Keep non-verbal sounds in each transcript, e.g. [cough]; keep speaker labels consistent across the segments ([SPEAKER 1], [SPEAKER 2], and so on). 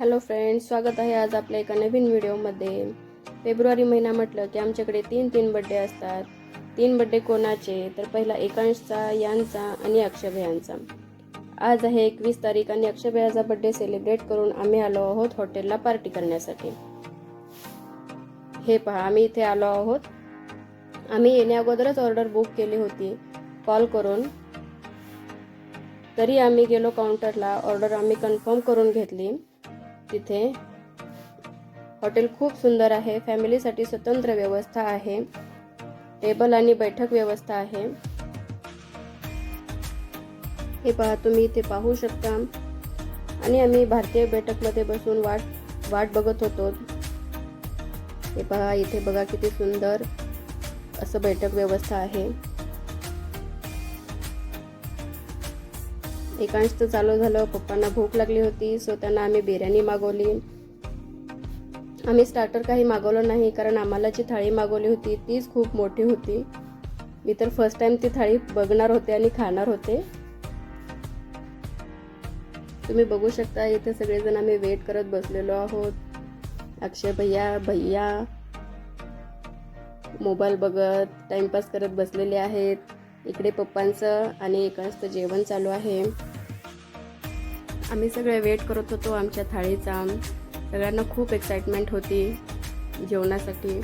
[SPEAKER 1] Hello friends स्वागत आहे आज आपल्या एका नवीन व्हिडिओमध्ये. फेब्रुवारी महिना म्हटलं की आमच्याकडे तीन तीन बड्डे असतात. तीन बड्डे कोणाचे? तर पहिला एकांशचा यांचा आणि अक्षभयांचा आज आहे एकवीस तारीख आणि अक्षयभयाचा बड्डे सेलिब्रेट करून आम्ही आलो आहोत हॉटेलला पार्टी करण्यासाठी. हे पहा आम्ही इथे आलो आहोत. आम्ही येण्या अगोदरच ऑर्डर बुक केली होती. कॉल करून. तरी आम्ही गेलो काउंटरला ऑर्डर आम्ही कन्फर्म करून घेतली. तिथे. हॉटेल खूप सुंदर आहे. फॅमिलीसाठी स्वतंत्र व्यवस्था आहे. टेबल आणि बैठक व्यवस्था आहे. हे पहा तुम्ही इथे पाहू शकता. आणि आम्ही भारतीय बैठकमध्ये बसून वाट वाट बघत होतो. हे पहा इथे बघा किती सुंदर असं बैठक व्यवस्था आहे. एकांश तर चालू झालं. पप्पांना भूक लागली होती सो त्यांना आम्ही बिर्याणी मागवली. आम्ही स्टार्टर काही मागवलं नाही कारण आम्हाला जी थाळी मागवली होती तीच खूप मोठी होती. मी तर फर्स्ट टाइम ती थाळी बघणार होते आणि खाणार होते. तुम्ही बघू शकता इथे सगळेजण आम्ही वेट करत बसलेलो आहोत. अक्षय भैया भैया मोबाईल बघत टाइमपास करत बसलेले आहेत. इकडे पप्पांचं आणि एकांचं जेवण चालू आहे. आम्ही सगळे वेट करत होतो आमच्या थाळीचा. सगळ्यांना खूप एक्साइटमेंट होती जेवणासाठी.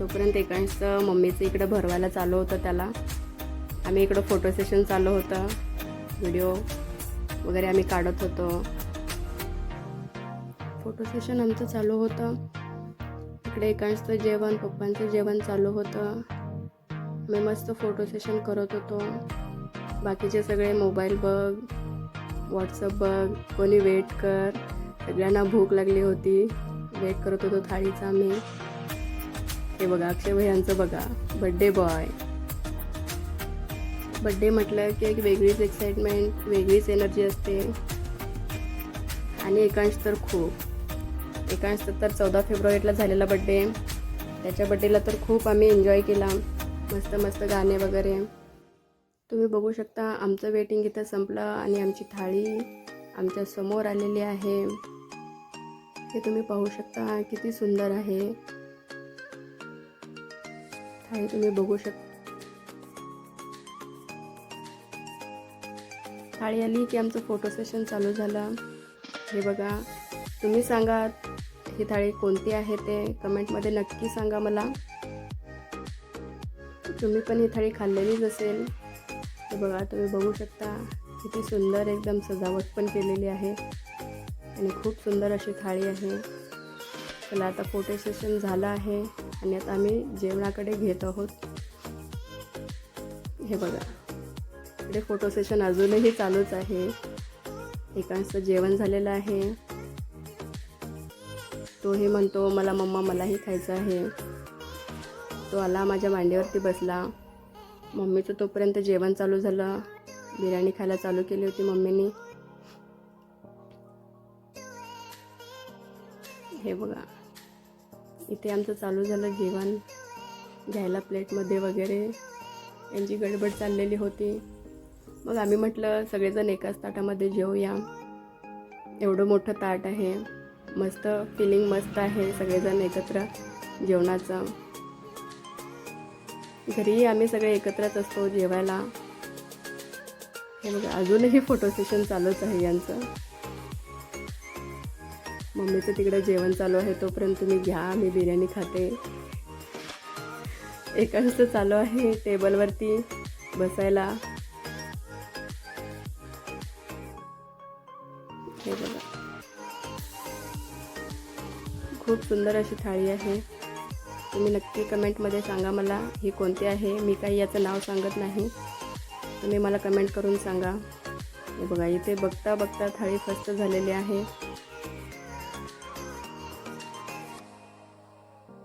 [SPEAKER 1] तोपर्यंत एकांचं मम्मीचं इकडं भरवायला चालू होतं त्याला. आम्ही इकडं फोटो सेशन चालू होतं. व्हिडिओ वगैरे आम्ही काढत होतो. फोटो सेशन आमचं चालू होतं. इकडे एकांचं जेवण पप्पांचं जेवण चालू होतं. मी मस्त फोटो सेशन करत होतो. बाकीचे सगळे मोबाईल बघ व्हॉट्सअप बघ कोणी वेट कर. सगळ्यांना भूक लागली होती. वेट करत होतो थाळीचा मी. हे बघा अक्षय भैयांचं बघा. बड्डे बॉय बड्डे म्हटलं की एक वेगळीच एक्साइटमेंट वेगळीच एनर्जी असते. आणि एकांश तर खूप. एकांश तर चौदा फेब्रुवारीला झालेला बड्डे त्याच्या बड्डेला तर खूप आम्ही एन्जॉय केला. मस्त मस्त गाणे वगैरे. तुम्ही बघू शकता आमचं वेटिंग इथं संपलं आणि आमची थाळी आमच्यासमोर आलेली आहे. हे तुम्ही पाहू शकता किती सुंदर आहे. थाळी तुम्ही बघू शकता थाळी आली की आमचं फोटो सेशन चालू झालं. हे बघा तुम्ही सांगा ही थाळी कोणती आहे ते कमेंटमध्ये नक्की सांगा मला. तुम्ही पण ही थाळी खाल्लेलीच असेल. तर बघा तुम्ही बघू शकता किती सुंदर एकदम सजावट पण केलेली आहे. आणि खूप सुंदर अशी थाळी आहे. चला आता फोटो सेशन झालं आहे. आणि आता आम्ही जेवणाकडे घेत आहोत. हे बघा इकडे फोटो सेशन अजूनही चालूच आहे. एकांचं जेवण झालेलं आहे. तोही म्हणतो मला मम्मा मलाही खायचं आहे. तो आला माझ्या मांडीवरती बसला. मम्मीचं तोपर्यंत जेवण चालू झालं. बिर्याणी खायला चालू केली होती मम्मीनी. हे बघा. इथे आमचं चालू झालं जेवण. घ्यायला प्लेटमध्ये वगैरे. यांची गडबड चाललेली होती. मग आम्ही म्हटलं सगळेजण एकाच ताटामध्ये जेवूया एवढं मोठं ताट आहे. मस्त फिलिंग मस्त आहे सगळेजण एकत्र जेवणाचं. घरीही आम्ही सगळे एकत्रच असतो जेवायला. हे बघा अजूनही फोटो सेशन चालूच आहे यांचं. मम्मीचं तिकडे जेवण चालू आहे तोपर्यंत तुम्ही घ्या मी बिर्याणी खाते. एकांचं चालू आहे टेबलवरती बसायला. हे बघा. खूप सुंदर अशी थाळी आहे. तुम्ही नक्की कमेंटमध्ये सांगा मला ही कोणती आहे मी काही याचं नाव सांगत नाही. तुम्ही मला कमेंट करून सांगा. हे बघा इथे बघता बघता थाळी फस्त झालेली आहे.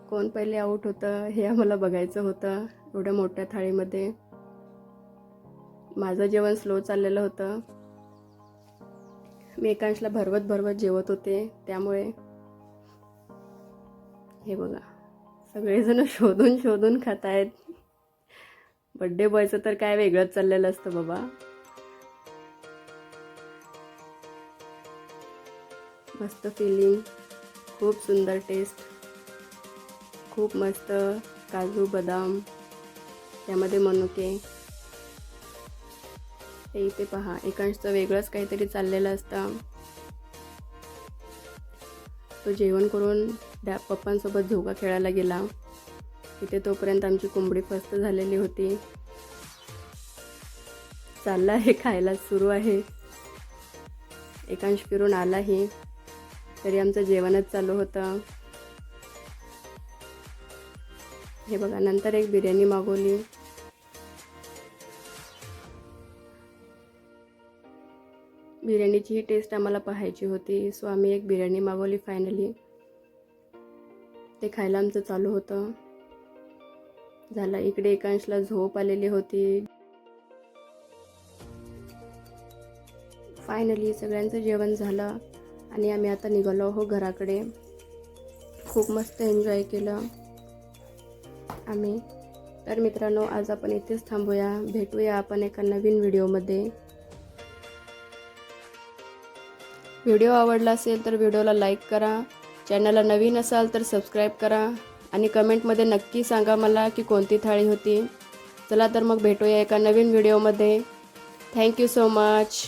[SPEAKER 1] कोण पहिले आऊट होतं हे आम्हाला बघायचं होतं एवढ्या मोठ्या थाळीमध्ये. माझं जेवण स्लो चाललेलं होतं. मी एकांशला भरवत भरवत जेवत होते त्यामुळे. हे बघा. सगळेजण [laughs] शोधून शोधून खात आहेत बड्डे बॉयचं तर काय वेगळंच चाललेलं असतं बाबा. मस्त फिलिंग खूप सुंदर टेस्ट खूप मस्त काजू बदाम. त्यामध्ये मनुके. ते इथे पहा एकांशचं वेगळंच काहीतरी चाललेलं असतं. तो जेवण करून डॅ पप्पांसोबत झोका खेळायला गेला. तिथे तोपर्यंत आमची कोंबडी फस्त झालेली होती. चालला आहे खायला सुरू आहे. एकांश फिरून आलाही. तरी आमचं जेवणच चालू होतं. हे बघा नंतर एक बिर्याणी मागवली. बिर्याणीची ही टेस्ट आम्हाला पाहायची होती. सो आम्ही एक बिर्याणी मागवली फायनली ते खायला आमचं चालू होतं. झालं इकडे एकांशला झोप आलेली होती. फायनली सगळ्यांचं जेवण झालं आणि आम्ही आता निघालो हो घराकडे. खूप मस्त एन्जॉय केलं आम्ही. तर मित्रांनो आज आपण इथेच थांबूया. भेटूया आपण एका नवीन व्हिडिओमध्ये व्हिडिओ आवडला असेल तर व्हिडिओला लाईक करा. चॅनलला नवीन असाल तर सबस्क्राईब करा. आणि कमेंटमध्ये नक्की सांगा मला की कोणती थाळी होती. चला तर मग भेटूया एका नवीन व्हिडिओमध्ये. Thank you so much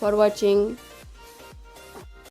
[SPEAKER 1] for watching